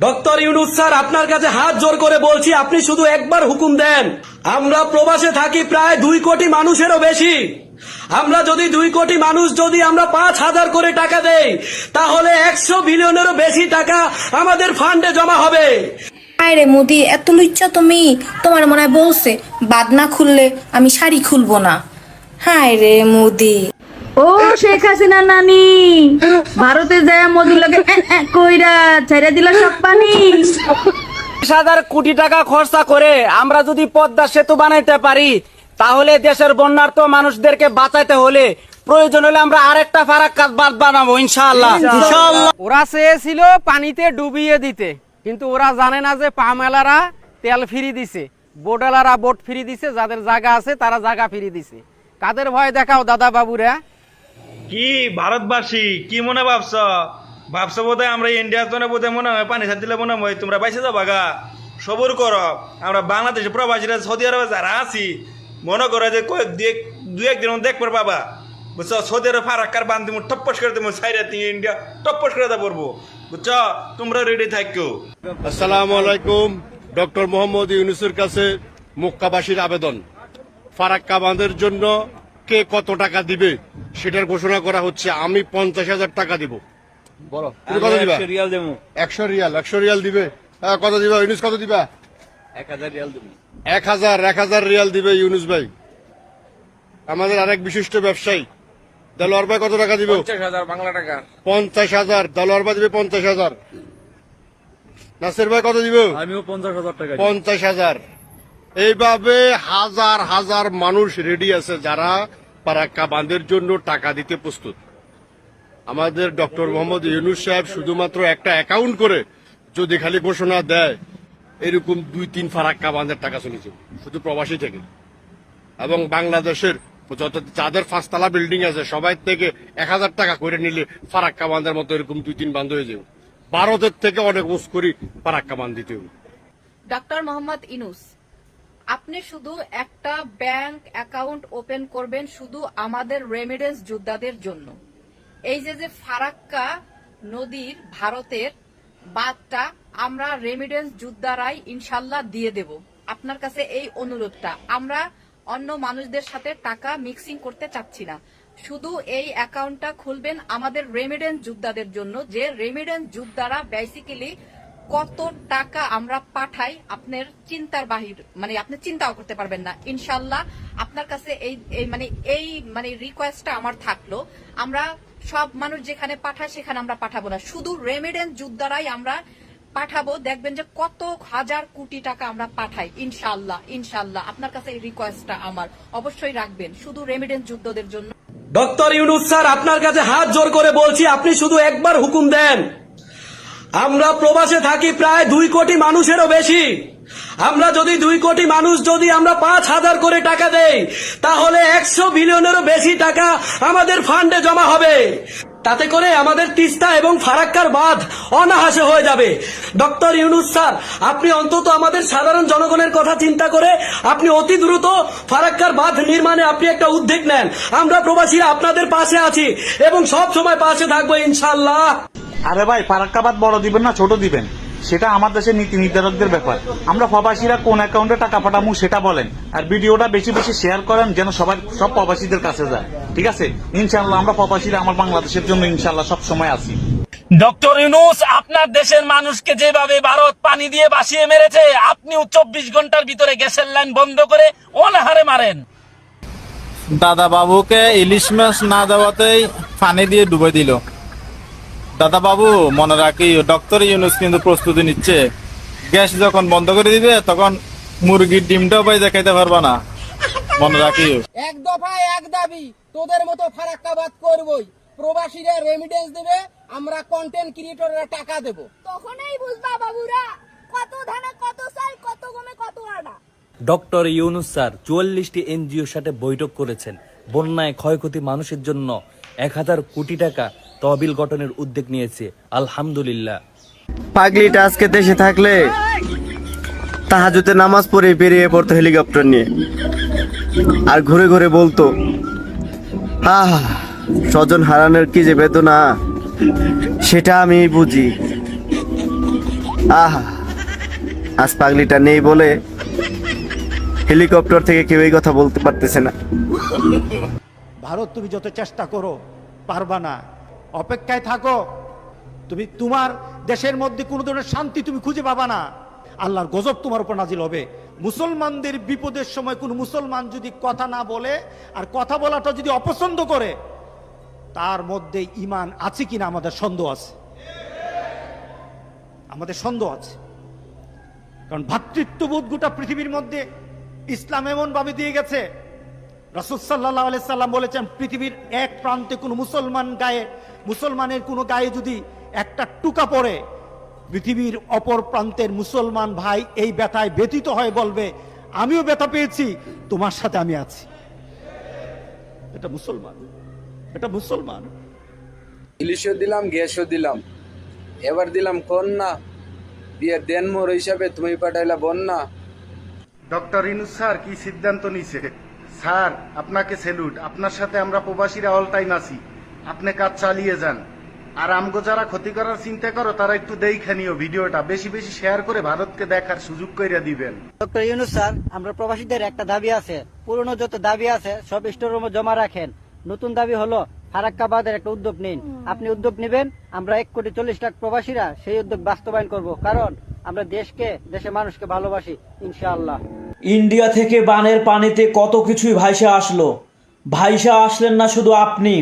Doctor Yunus sir, আপনার কাছে হাত জোর করে বলছি, আপনি শুধু একবার হুকুম দেন। আমরা প্রবাসে থাকি প্রায় দুই কোটি মানুষেরও বেশি। আমরা যদি দুই কোটি মানুষ যদি আমরা পাঁচ হাজার করে টাকা দেই, তাহলে একশো বিলিয়নেরও বেশি টাকা আমাদের ফান্ডে জমা হবে। হায় রে মোদি, এত লুচ্চা তুমি। তোমার মনে হয় বলছে, বাদ না খুললে আমি শাড়ি খুলবো না। হায় রে মোদি। ও শেখ হাসিনা নানি। ভারতে যায় এ, কইরা ছেড়ে দিল সব পানি। বিশ হাজার কোটি টাকা খরচা করে আমরা যদি পদ্মা সেতু বানাইতে পারি তাহলে দেশের বন্যার্থ মানুষদেরকে বাঁচাইতে হলে প্রয়োজন হলে আমরা আরেকটা ফারাক্কাত বাঁধ বানাবো ইনশাআল্লাহ। ইনশাআল্লাহ। ওরা চেয়েছিল পানিতে ডুবিয়ে দিতে কিন্তু ওরা জানে না যে পামেলারা তেল ফিরি দিছে। বোডালারা বোট ফিরি দিছে যাদের জায়গা আছে তারা জায়গা ফিরি দিছে। কাদের ভয় দেখাও দাদা বাবুরা? কি ভারতবাসী, কি মনে ভাবছ? ভাবছ বোধহয় আমরা ইন্ডিয়ার জন্য বোধহয় মনে হয় পানি দিলে মনে হয় তোমরা বাইসে যাবা গা? সবর করো। আমরা বাংলাদেশে প্রবাসীরা সৌদি আরবে যারা আছি, মনে করো যে কয়েক দু একদিন দেখবার বাবা বুঝছ? সৌদি আরব ফারাক্কার বান্ধি টপ্পস করে দেবো, সাইরা দিয়ে ইন্ডিয়া টপ্পস করে দেবো বুঝছ? তোমরা রেডি থাকো। আসসালামু আলাইকুম, ডক্টর মোহাম্মদ ইউনুসের কাছে মক্কাবাসীর আবেদন। ফারাক্কা বাঁধের জন্য কে কত টাকা দিবে সেটার ঘোষণা করা হচ্ছে আমি পঞ্চাশ হাজার টাকা দিব। বলো। তুমি কত দিবা? একশো রিয়াল একশো রিয়াল দিবে। হ্যাঁ, কত দিবা? ইউনুস কত দিবা? এক হাজার এক হাজার রিয়াল দিবে ইউনুস ভাই। আমাদের আরেক বিশিষ্ট ব্যবসায়ী। দেলোয়ার ভাই কত টাকা দিবে? পঞ্চাশ হাজার দেলোয়ার ভাই দিবে পঞ্চাশ হাজার। নাসির ভাই কত দিব? আমিও পঞ্চাশ হাজার টাকা পঞ্চাশ হাজার। এইভাবে হাজার হাজার মানুষ রেডি আছে যারা পারাক্কা বাঁধের জন্য টাকা দিতে প্রস্তুত। আমাদের ডক্টর মোহাম্মদ ইউনুস সাহেব শুধুমাত্র একটা অ্যাকাউন্ট করে যদি খালি ঘোষণা দেয়, এরকম দুই তিন ফারাক্কা বাঁধের টাকা চলেছে শুধু প্রবাসী থেকে। এবং বাংলাদেশের যত যাদের পাঁচতলা বিল্ডিং আছে, সবাই থেকে এক হাজার টাকা করে নিলে ফারাক্কা বাঁধের মতো এরকম দুই তিন বান্ধ হয়ে যাবে। ভারতের থেকে অনেক উস করি ফারাক্কা বাঁধ দিতে হবে। ডক্টর মোহাম্মদ ইনুস আপনি শুধু একটা ব্যাংক অ্যাকাউন্ট ওপেন করবেন শুধু আমাদের রেমিডেন্স যোদ্ধাদের জন্য। এই যে যে ফারাক্কা নদীর ভারতের বাদটা আমরা রেমিডেন্স যোদ্ধারাই ইনশাল্লাহ দিয়ে দেব। আপনার কাছে এই অনুরোধটা। আমরা অন্য মানুষদের সাথে টাকা মিক্সিং করতে চাচ্ছি না। শুধু এই অ্যাকাউন্টটা খুলবেন আমাদের রেমিডেন্স যোদ্ধাদের জন্য, যে রেমিডেন্স যোদ্ধারা বেসিক্যালি কত টাকা আমরা পাঠাই আপনার চিন্তার বাহির মানে আপনি চিন্তাও করতে পারবেন না। ইনশাল্লাহ আপনার কাছে এই মানে এই মানে রিকোয়েস্টটা আমার থাকল। আমরা সব মানুষ যেখানে পাঠায় সেখানে আমরা পাঠাবো না। শুধু রেমিডেন্স যোদ্ধারাই আমরা পাঠাবো। দেখবেন যে কত হাজার কোটি টাকা আমরা পাঠাই। ইনশাল্লাহ ইনশাল্লাহ আপনার কাছে এই রিকোয়েস্টটা আমার। অবশ্যই রাখবেন। শুধু রেমিডেন্স যুদ্ধদের জন্য। ডক্টর ইউনুস স্যার, আপনার কাছে হাত জোর করে বলছি, আপনি শুধু একবার হুকুম দেন। আমরা প্রবাসে থাকি প্রায় দুই কোটি মানুষেরও বেশি। আমরা যদি দুই কোটি মানুষ যদি আমরা পাঁচ হাজার করে টাকা দেই, তাহলে একশো বিলিয়নেরও বেশি টাকা আমাদের ফান্ডে জমা হবে। তাতে করে আমাদের তিস্তা এবং ফারাক্কার বাঁধ অনাহাসে হয়ে যাবে। ডক্টর ইউনুস স্যার, আপনি অন্তত আমাদের সাধারণ জনগণের কথা চিন্তা করে আপনি অতি দ্রুত ফারাক্কার বাঁধ নির্মাণে আপনি একটা উদ্যোগ নেন। আমরা প্রবাসীরা আপনাদের পাশে আছি এবং সব সময় পাশে থাকব ইনশাল্লাহ আরে ভাই ফারাক্কাবাদ বড় দিবেন না ছোট দিবেন। সেটা আমার দেশের নীতি নির্ধারকদের ব্যাপার। আমরা প্রবাসীরা কোন অ্যাকাউন্টে টাকা পাঠাবো সেটা বলেন। আর ভিডিওটা বেশি বেশি শেয়ার করেন যেন সবাই সব প্রবাসীদের কাছে যায়। ঠিক আছে? ইনশাল্লাহ আমরা প্রবাসীরা আমার বাংলাদেশের জন্য ইনশাল্লাহ সব সময় আছি। ডক্টর ইউনুস আপনার দেশের মানুষকে যেভাবে ভারত পানি দিয়ে বাসিয়ে মেরেছে আপনিও চব্বিশ ঘণ্টার ভিতরে গ্যাসের লাইন বন্ধ করে অনাহারে মারেন। দাদা বাবুকে ইলিশ মাছ না দেওয়াতেই পানি দিয়ে ডুবে দিল। দাদা বাবু মনে রাখি ডক্টর ইউনুস কিন্তু প্রস্তুতি নিচ্ছে। গ্যাস যখন বন্ধ করে দিবে তখন মুরগির ডিমটাও পাই দেখাইতে পারবা না। মনে রাখি। এক দফায় এক দাবি তোদের মতো ফারাক্কাবাদ করবই। প্রবাসীরা রেমিডেন্স দেবে আমরা কন্টেন্ট ক্রিয়েটররা টাকা দেব। তখনই বুঝবা বাবুরা কত ধানে কত চাই কত গমে কত আনা ডক্টর ইউনুস স্যার চুয়াল্লিশটি এনজিওর সাথে বৈঠক করেছেন। বন্যায় ক্ষয়ক্ষতি মানুষের জন্য এক হাজার কোটি টাকা তহবিল গঠনের উদ্যোগ নিয়েছে। আলহামদুলিল্লাহ। পাগলিটা আজকে দেশে থাকলে তাহাজুতে নামাজ পড়ে বেরিয়ে পড়তো হেলিকপ্টার নিয়ে। আর ঘুরে ঘুরে বলতো আহ স্বজন হারানোর কি যে বেদনা সেটা আমি বুঝি। আহা আজ পাগলিটা নেই বলে হেলিকপ্টার থেকে কেউ এই কথা বলতে পারতেছে না। ভারত তুমি যত চেষ্টা করো পারবা না। অপেক্ষায় থাকো। তুমি তোমার দেশের মধ্যে কোনো ধরনের শান্তি তুমি খুঁজে পাবা না। আল্লাহর গজব তোমার উপর নাজিল হবে। মুসলমানদের বিপদের সময় কোনো মুসলমান যদি কথা না বলে আর কথা বলাটা যদি অপছন্দ করে, তার মধ্যে ইমান আছে কিনা আমাদের সন্দেহ আছে। আমাদের সন্দেহ আছে। কারণ ভ্রাতৃত্ববোধ গোটা পৃথিবীর মধ্যে ইসলাম এমন ভাবে দিয়ে গেছে। রসুল সাল্লাহ সাল্লাম বলেছেন, পৃথিবীর এক প্রান্তে কোনো মুসলমান গায়ে মুসলমানের কোনো গায়ে যদি একটা টুকা পড়ে পৃথিবীর অপর প্রান্তের মুসলমান ভাই এই ব্যথায় ব্যথিত হয়ে বলবে আমিও ব্যথা পেয়েছি তোমার সাথে আমি আছি। এটা মুসলমান এটা মুসলমান। ইলিশও দিলাম গ্যাসও দিলাম। এবার দিলাম কন্যা বিয়ের দেন মোর হিসাবে তুমি পাঠাইলা বন্যা। ডক্টর ইনুস স্যার কি সিদ্ধান্ত নিছে স্যার আপনাকে সেলুট আপনার সাথে আমরা প্রবাসীরা অল টাইম আছি। আপনি কাজ চালিয়ে যান। আর আমগো যারা ক্ষতি করার চিন্তা করো তারা একটু দেখে নিও ভিডিওটা। বেশি বেশি শেয়ার করে ভারতকে দেখার সুযোগ করে দিবেন। ডক্টর ইউনুস স্যার আমরা প্রবাসীদের একটা দাবি আছে। পুরনো যত দাবি আছে সব স্টোর রুমে জমা রাখেন। নতুন দাবি হলো ফারাক্কাবাদের একটা উদ্যোগ নিন। আপনি উদ্যোগ নেবেন আমরা এক কোটি চল্লিশ লাখ প্রবাসীরা সেই উদ্যোগ বাস্তবায়ন করব। কারণ আমরা দেশকে দেশের মানুষকে ভালোবাসি ইনশাআল্লাহ। ইন্ডিয়া থেকে বানের পানিতে কত কিছুই ভাইসা আসলো। ভাইসা আসলেন না শুধু আপনি।